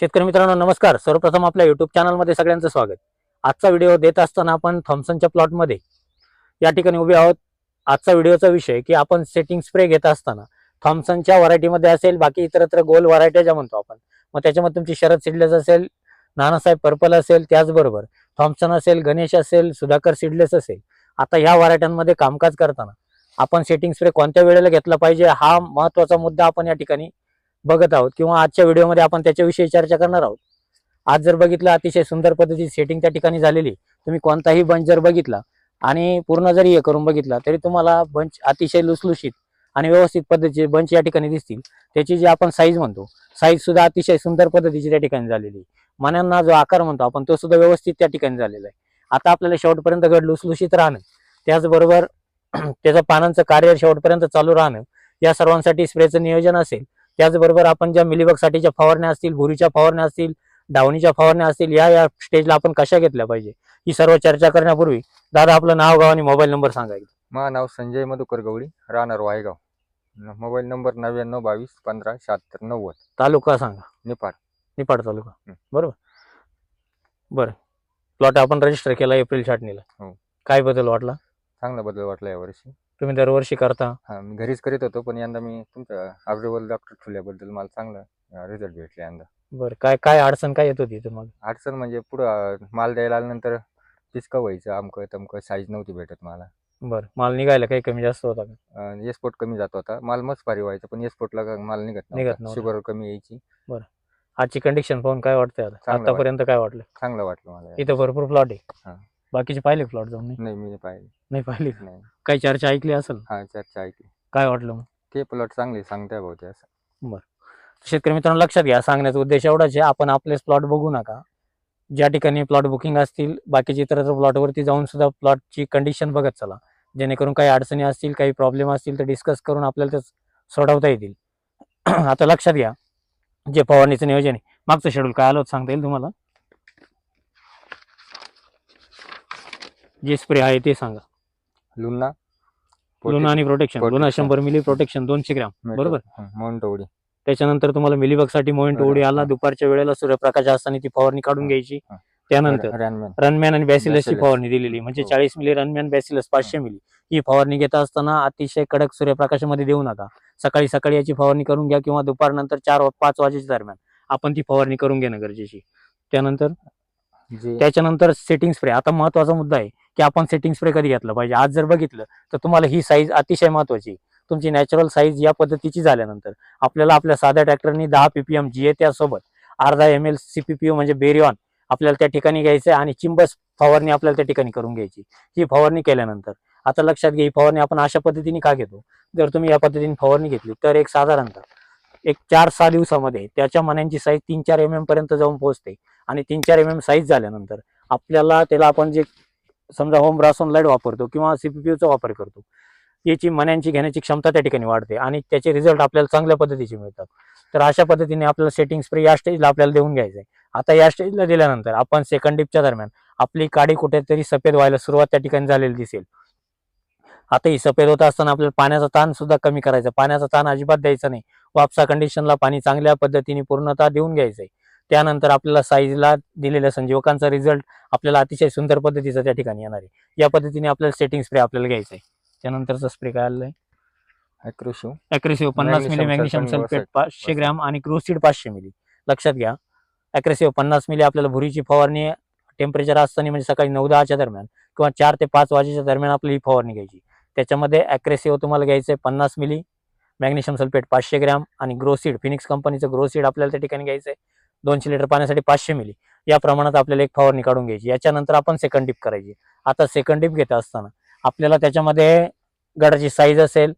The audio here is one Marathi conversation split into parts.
शेतकरी मित्रांनो नमस्कार. सर्वप्रथम आपल्या युट्यूब चॅनलमध्ये सगळ्यांचं स्वागत. आजचा व्हिडिओ देत असताना आपण थॉम्सनच्या प्लॉटमध्ये या ठिकाणी उभे आहोत. आजचा व्हिडिओचा विषय की आपण सेटिंग स्प्रे घेत असताना थॉम्सनच्या व्हरायटीमध्ये असेल बाकी इतरत्र गोल व्हरायटी ज्या म्हणतो आपण मग त्याच्यामध्ये तुमची शरद सिडलेस असेल नानासाहेब पर्पल असेल त्याचबरोबर थॉम्सन असेल गणेश असेल सुधाकर सिडलेस असेल. आता ह्या व्हरायट्यांमध्ये कामकाज करताना आपण सेटिंग स्प्रे कोणत्या वेळेला घेतला पाहिजे? हा महत्त्वाचा मुद्दा आपण या ठिकाणी बघत आहोत किंवा आजच्या व्हिडिओमध्ये आपण त्याच्याविषयी चर्चा करणार आहोत. आज जर बघितलं अतिशय सुंदर पद्धतीची सेटिंग त्या ठिकाणी झालेली. तुम्ही कोणताही बंच जर बघितला आणि पूर्ण जरी हे करून बघितला तरी तुम्हाला बंच अतिशय लुसलुशीत आणि व्यवस्थित पद्धतीचे बंच या ठिकाणी दिसतील. त्याची जी आपण साईज म्हणतो साईज सुद्धा अतिशय सुंदर पद्धतीची त्या ठिकाणी झालेली. आहे. मण्यांना जो आकार म्हणतो आपण तो सुद्धा व्यवस्थित त्या ठिकाणी झालेला आहे. आता आपल्याला शेवटपर्यंत गड लुसलुशीत राहणं त्याचबरोबर त्याचं पानांचं कार्य शेवटपर्यंत चालू राहणं या सर्वांसाठी स्प्रेचं नियोजन असेल त्याचबरोबर आपण ज्या मिलीबगसाठीच्या फवारण्या असतील भुरीच्या फवारण्या असतील डावणीच्या फवारण्या असतील या या स्टेजला आपण कशा घेतल्या पाहिजे? ही सर्व चर्चा करण्यापूर्वी दादा आपलं नाव गाव आणि मोबाईल नंबर सांगायचं माझं नाव संजय मधुकर गवळी राहणार वायगाव. मोबाईल नंबर नव्याण्णव बावीस पंधरा शहात्तर नव्वद. तालुका सांगा. निपाड निपाड तालुका. बरोबर? बरं. प्लॉट आपण रजिस्टर केला एप्रिल छाटणीला. हो. काय बदल वाटला? चांगला बदल वाटला यावर्षी तुम्ही दरवर्षी करता. हा मी घरीच करीत होतो पण यंदा मी अग्रवल डॉक्टर ठेवल्याबद्दल मला चांगला रिझल्ट भेटले यंदा. बरं काय काय अडचण काय येत होती तुम्हाला अडचण म्हणजे पुढं माल द्यायला आल्यानंतर पिचका व्हायचं अमकं तमकं साईज नव्हती भेटत मला. बरं माल निघायला काही कमी जास्त होता का? एसपोर्ट कमी जात होता. माल मस्त भारी व्हायचा पण एसपोर्टला माल निघत निघत नव्हता. शुगर कमी यायची. आजची कंडिशन पाहून काय वाटतंय आता? चांगलं आतापर्यंत काय वाटलं? चांगलं वाटलं मला. इथं भरपूर प्लॉट हा. बाकीचे पाहिले प्लॉट जाऊन नाही? नाही मी पाहिजे नाही पाहिले का? नाही. काही चर्चा ऐकली असेल? हा चर्चा ऐकली. काय वाटलं मग? ते प्लॉट चांगले सांगताय भाऊ ते असं शेतकरी मित्रांनो लक्षात घ्या सांगण्याचा उद्देश एवढाच आहे आपण आपलेच प्लॉट बघू नका. ज्या ठिकाणी प्लॉट बुकिंग असतील बाकीचे इतर प्लॉटवरती जाऊन सुद्धा प्लॉटची कंडिशन बघत चला. जेणेकरून काही अडचणी असतील काही प्रॉब्लेम असतील तर डिस्कस करून आपल्याला ते सोडवता येतील. आता लक्षात घ्या जे फवारणीचं नियोजन आहे. मागचं शेड्यूल काय आलं होतं सांगता येईल तुम्हाला? जे स्प्रे आहे ते सांगा. लुन्ना लुना आणि प्रोटेक्शन लुना Protection. शंभर मिली प्रोटेक्शन दोनशे ग्रॅम. बरोबर. त्याच्यानंतर तुम्हाला मिलीबगसाठी मोईन टोवडी आला. दुपारच्या वेळेला सूर्यप्रकाश असताना ती फवारणी काढून. घ्यायची. हा. त्यानंतर रॅनमॅन रनमॅन आणि बॅसिलसची Bacillus. फवारणी दिलेली. म्हणजे हो. चाळीस मिली रनमॅन बॅसिलस पाचशे मिली ही फवारणी घेत असताना अतिशय कडक सूर्यप्रकाशामध्ये देऊ नका. सकाळी सकाळी याची फवारणी करून घ्या किंवा दुपारनंतर चार वा- पाच वाजेच्या दरम्यान. आपण ती फवारणी करून घेणं गरजेची. त्यानंतर जे. त्याच्यानंतर सेटिंग स्प्रे आता महत्त्वाचा मुद्दा आहे. की आपण सेटिंग स्प्रे कधी घेतलं पाहिजे? आज जर बघितलं तर तुम्हाला ही साईज अतिशय महत्वाची. तुमची नॅचरल साईज या पद्धतीची झाल्यानंतर आपल्याला आपल्या साध्या ट्रॅक्टरनी दहा पीपीएम जी ए त्यासोबत अर्धा एम एल सीपीपीओ म्हणजे बेरिऑन आपल्याला त्या ठिकाणी घ्यायचं आहे आणि चिंबस फवारणी आपल्याला त्या ठिकाणी करून घ्यायची. ही फवारणी केल्यानंतर आता लक्षात घ्या ही फवारणी आपण अशा पद्धतीने का घेतो? जर तुम्ही या पद्धतीने फवारणी घेतली तर एक साधारणतः एक चार सहा दिवसामध्ये त्याच्या मण्यांची साईज तीन चार एम एम पर्यंत जाऊन पोहोचते. आणि तीन चार एम एम साईज झाल्यानंतर आपल्याला त्याला आपण जे समजा होम ब्रासोन लाइट वापरतो किंवा सीपीपीचा वापर करतो. याची मण्यांची घेण्याची क्षमता त्या ठिकाणी वाढते आणि त्याचे रिझल्ट आपल्याला चांगल्या पद्धतीचे मिळतात. तर अशा पद्धतीने आपल्याला सेटिंग स्प्रे या स्टेजला आपल्याला देऊन घ्यायचं आहे आता या स्टेजला दिल्यानंतर आपण सेकंड डिपच्या दरम्यान आपली काडी कुठेतरी सफेद व्हायला सुरुवात त्या ठिकाणी झालेली दिसेल. आता ही सफेद होत असताना आपल्याला पाण्याचा ताण सुद्धा कमी करायचा. पाण्याचा ताण अजिबात द्यायचा नाही. वापसा कंडिशनला पाणी चांगल्या पद्धतीने पूर्णतः देऊन घ्यायचंय. त्यानंतर आपल्याला साईजला दिलेल्या संजीवकांचा रिझल्ट आपल्याला अतिशय सुंदर पद्धतीचा त्या ठिकाणी येणार आहे. या पद्धतीने आपल्याला सेटिंग स्प्रे आपल्याला घ्यायचा आहे त्यानंतरचा स्प्रे काय आलेला आहे पन्नास मिली मॅग्नेशियम सल्फेट पाचशे ग्रॅम आणि क्रोसिड पाचशे मिली लक्षात घ्या. अॅक्रेसिव्ह पन्नास मिली आपल्याला भुरीची फवारणी टेम्परेचर असताना म्हणजे सकाळी नऊ दहाच्या दरम्यान किंवा चार ते पाच वाजेच्या दरम्यान आपली ही फवारणी घ्यायची. त्याच्यामध्ये अॅक्रेसिव्ह तुम्हाला घ्यायचं आहे पन्नास मिली मॅग्नेशियम सल्फेट पाचशे ग्रॅम आणि ग्रोसीड फिनिक्स कंपनीचं ग्रोसीड आपल्याला त्या ठिकाणी घ्यायचं आहे दोनशे लिटर पाण्यासाठी पाचशे मिली. या प्रमाणात आपल्याला एक फवारणी काढून घ्यायची. याच्यानंतर आपण सेकंड डिप करायची. आता सेकंड डिप घेत असताना आपल्याला त्याच्यामध्ये गडाची साईज असेल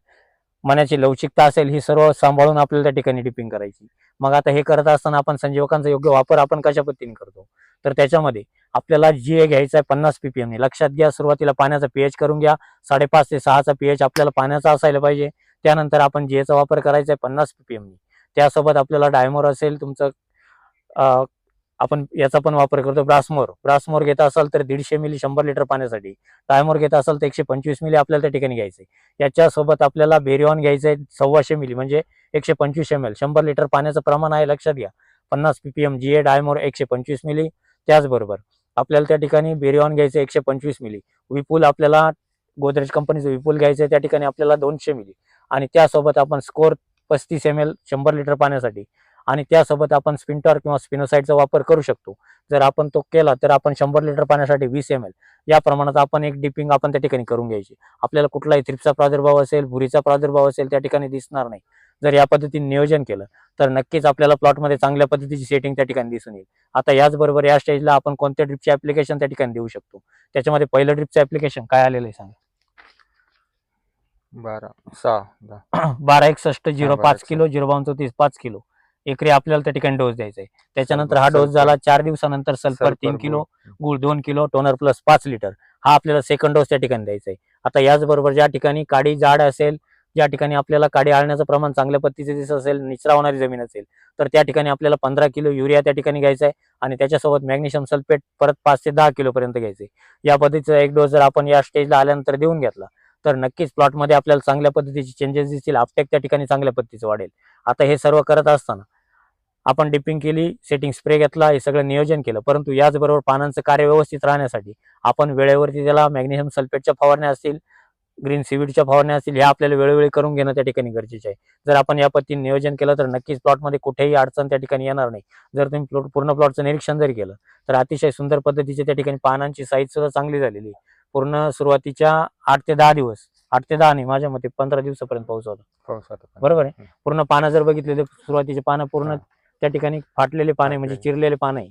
मनाची लवचिकता असेल ही सर्व सांभाळून आपल्याला त्या ठिकाणी डिपिंग करायची. मग आता हे करत असताना आपण संजीवकांचा योग्य वापर आपण कशा पद्धतीने करतो? तर त्याच्यामध्ये आपल्याला जी ए घ्यायचा आहे पन्नास पीपीएम लक्षात घ्या सुरुवातीला पाण्याचा पीएच करून घ्या. साडेपाच ते सहाचा पीएच आपल्याला पाण्याचा असायला पाहिजे. त्यानंतर आपण जी एचा वापर करायचा आहे पन्नास पीपीएम त्यासोबत आपल्याला डायमोर असेल तुमचं आपण याचा पण वापर करतो ब्रासमोर ब्रासमोर घेत असाल तर दीडशे मिली शंभर लिटर पाण्यासाठी. डायमोर घेत असाल तर एकशे पंचवीस मिली आपल्याला त्या ठिकाणी घ्यायचे. याच्यासोबत आपल्याला बेरिऑन घ्यायचं आहे सव्वाशे मिली म्हणजे एकशे पंचवीस एम एल शंभर लिटर पाण्याचं प्रमाण आहे लक्षात घ्या. पन्नास पीपीएम जी ए डायमोर एकशे पंचवीस मिली. त्याचबरोबर आपल्याला त्या ठिकाणी बेरिऑन घ्यायचं एकशे पंचवीस मिली. विपुल आपल्याला गोदरेज कंपनीचं विपुल घ्यायचं आहे त्या ठिकाणी आपल्याला दोनशे मिली. आणि त्यासोबत आपण स्कोर पस्तीस एम एल शंभर लिटर पाण्यासाठी. आणि त्यासोबत आपण स्पिंटर किंवा स्पिनोसाईडचा वापर करू शकतो. जर आपण तो केला तर आपण शंभर लिटर पाण्यासाठी वीस एम एल या प्रमाणात आपण एक डिपिंग आपण त्या ठिकाणी करून घ्यायची. आपल्याला कुठलाही थ्रिप्सचा प्रादुर्भाव असेल भुरीचा प्रादुर्भाव असेल त्या ठिकाणी दिसणार नाही. जर या पद्धतीने नियोजन केलं तर नक्कीच आपल्याला प्लॉटमध्ये चांगल्या पद्धतीची सेटिंग त्या ठिकाणी दिसून येईल. आता याचबरोबर या स्टेजला आपण कोणत्या ड्रिपचे ऍप्लिकेशन त्या ठिकाणी देऊ शकतो? त्याच्यामध्ये पहिलं ड्रिपचं ऍप्लिकेशन काय आलेलं आहे सांगा? बारा सहा बारा एकसष्ट झिरो पाच. किलो झिरो बावन्न चौतीस पाच किलो. एकरी आपल्याला त्या ठिकाणी डोस द्यायचा आहे त्याच्यानंतर हा डोस झाला चार दिवसानंतर सल्फर तीन किलो गुळ. गुळ दोन किलो टोनर प्लस पाच लिटर हा आपल्याला सेकंड डोस त्या ठिकाणी द्यायचा आहे आता याचबरोबर ज्या ठिकाणी काडी जाड असेल ज्या ठिकाणी आपल्याला काडी आळण्याचं प्रमाण चांगल्या पद्धतीचे दिसत असेल निचरा होणारी जमीन असेल तर त्या ठिकाणी आपल्याला पंधरा किलो युरिया त्या ठिकाणी घ्यायचा आहे आणि त्याच्यासोबत मॅग्नेशियम सल्फेट परत पाच ते दहा किलो पर्यंत घ्यायचे या पद्धतीचा एक डोस जर आपण या स्टेजला आल्यानंतर देऊन घेतला तर नक्कीच प्लॉटमध्ये आपल्याला चांगल्या पद्धतीचे चेंजेस दिसतील आपटेक त्या ठिकाणी चांगल्या पद्धतीचं वाढेल. आता हे सर्व करत असताना आपण डिपिंग केली सेटिंग स्प्रे घेतला हे सगळं नियोजन केलं परंतु याचबरोबर पानांचं कार्य व्यवस्थित राहण्यासाठी आपण वेळेवरती त्याला मॅग्नेशियम सल्फेटच्या फवारण्या असतील ग्रीन सिविडच्या फवारण्या असतील ह्या आपल्याला वेळोवेळी करून घेणं त्या ठिकाणी गरजेचे आहे जर आपण या पद्धतीने नियोजन केलं तर नक्कीच प्लॉटमध्ये कुठेही अडचण त्या ठिकाणी येणार नाही जर तुम्ही प्लॉट पूर्ण प्लॉटचं निरीक्षण जरी केलं तर अतिशय सुंदर पद्धतीचे त्या ठिकाणी पानांची साईज सुद्धा चांगली झालेली आहे पूर्ण सुरुवातीच्या आठ ते दहा दिवस आठ ते दहा नाही माझ्या मते पंधरा दिवसापर्यंत पाऊस होता. बरोबर आहे. पूर्ण पानं जर बघितले तर सुरुवातीचे पानं पूर्ण. त्या ठिकाणी फाटलेले पाने म्हणजे. चिरलेले पानं. आहे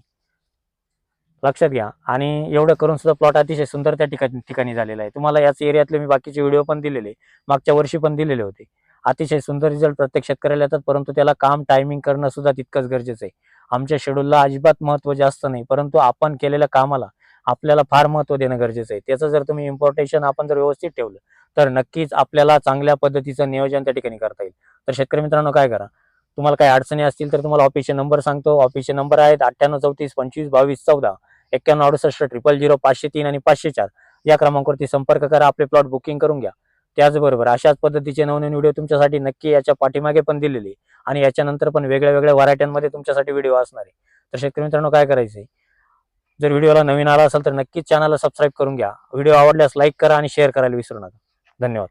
लक्षात घ्या. आणि एवढं करून सुद्धा प्लॉट अतिशय सुंदर त्या ठिकाणी ठिकाणी झालेला आहे. तुम्हाला याच एरियातले मी बाकीचे व्हिडिओ पण दिलेले मागच्या वर्षी पण दिलेले होते. अतिशय सुंदर रिझल्ट प्रत्येक शेतकऱ्याला येतात परंतु त्याला काम टायमिंग करणं सुद्धा तितकंच गरजेचं आहे. आमच्या शेड्यूलला अजिबात महत्त्व जास्त नाही परंतु आपण केलेल्या कामाला आपल्याला फार महत्त्व देणं गरजेचं आहे. त्याचं जर तुम्ही इम्पॉर्टेशन आपण जर व्यवस्थित ठेवलं तर नक्कीच आपल्याला चांगल्या पद्धतीचं नियोजन त्या ठिकाणी करता येईल. तर शेतकरी मित्रांनो काय करा? तुम्हाला काही अडचणी असतील तर तुम्हाला ऑफिसचे नंबर सांगतो. ऑफिसचे नंबर आहेत अठ्ठ्याण्णव चौतीस पंचवीस बावीस चौदा एक्क्याण्णव अडुसष्ट ट्रिपल झिरो पाचशे तीन आणि पाचशे चार. या क्रमांकावरती संपर्क करा. आपले प्लॉट बुकिंग करून घ्या. त्याचबरोबर अशाच पद्धतीचे नवनवीन व्हिडिओ तुमच्यासाठी नक्की याच्या पाठीमागे पण दिलेली आणि याच्यानंतर पण वेगळ्या वेगळ्या व्हरायट्यांमध्ये तुमच्यासाठी व्हिडिओ असणार आहे. तर शेतकरी मित्रांनो काय करायचंय जर व्हिडिओला नवीन आला असेल तर नक्कीच चॅनलला सबस्क्राईब करून घ्या. व्हिडिओ आवडल्यास लाईक करा आणि शेअर करायला विसरू नका. धन्यवाद.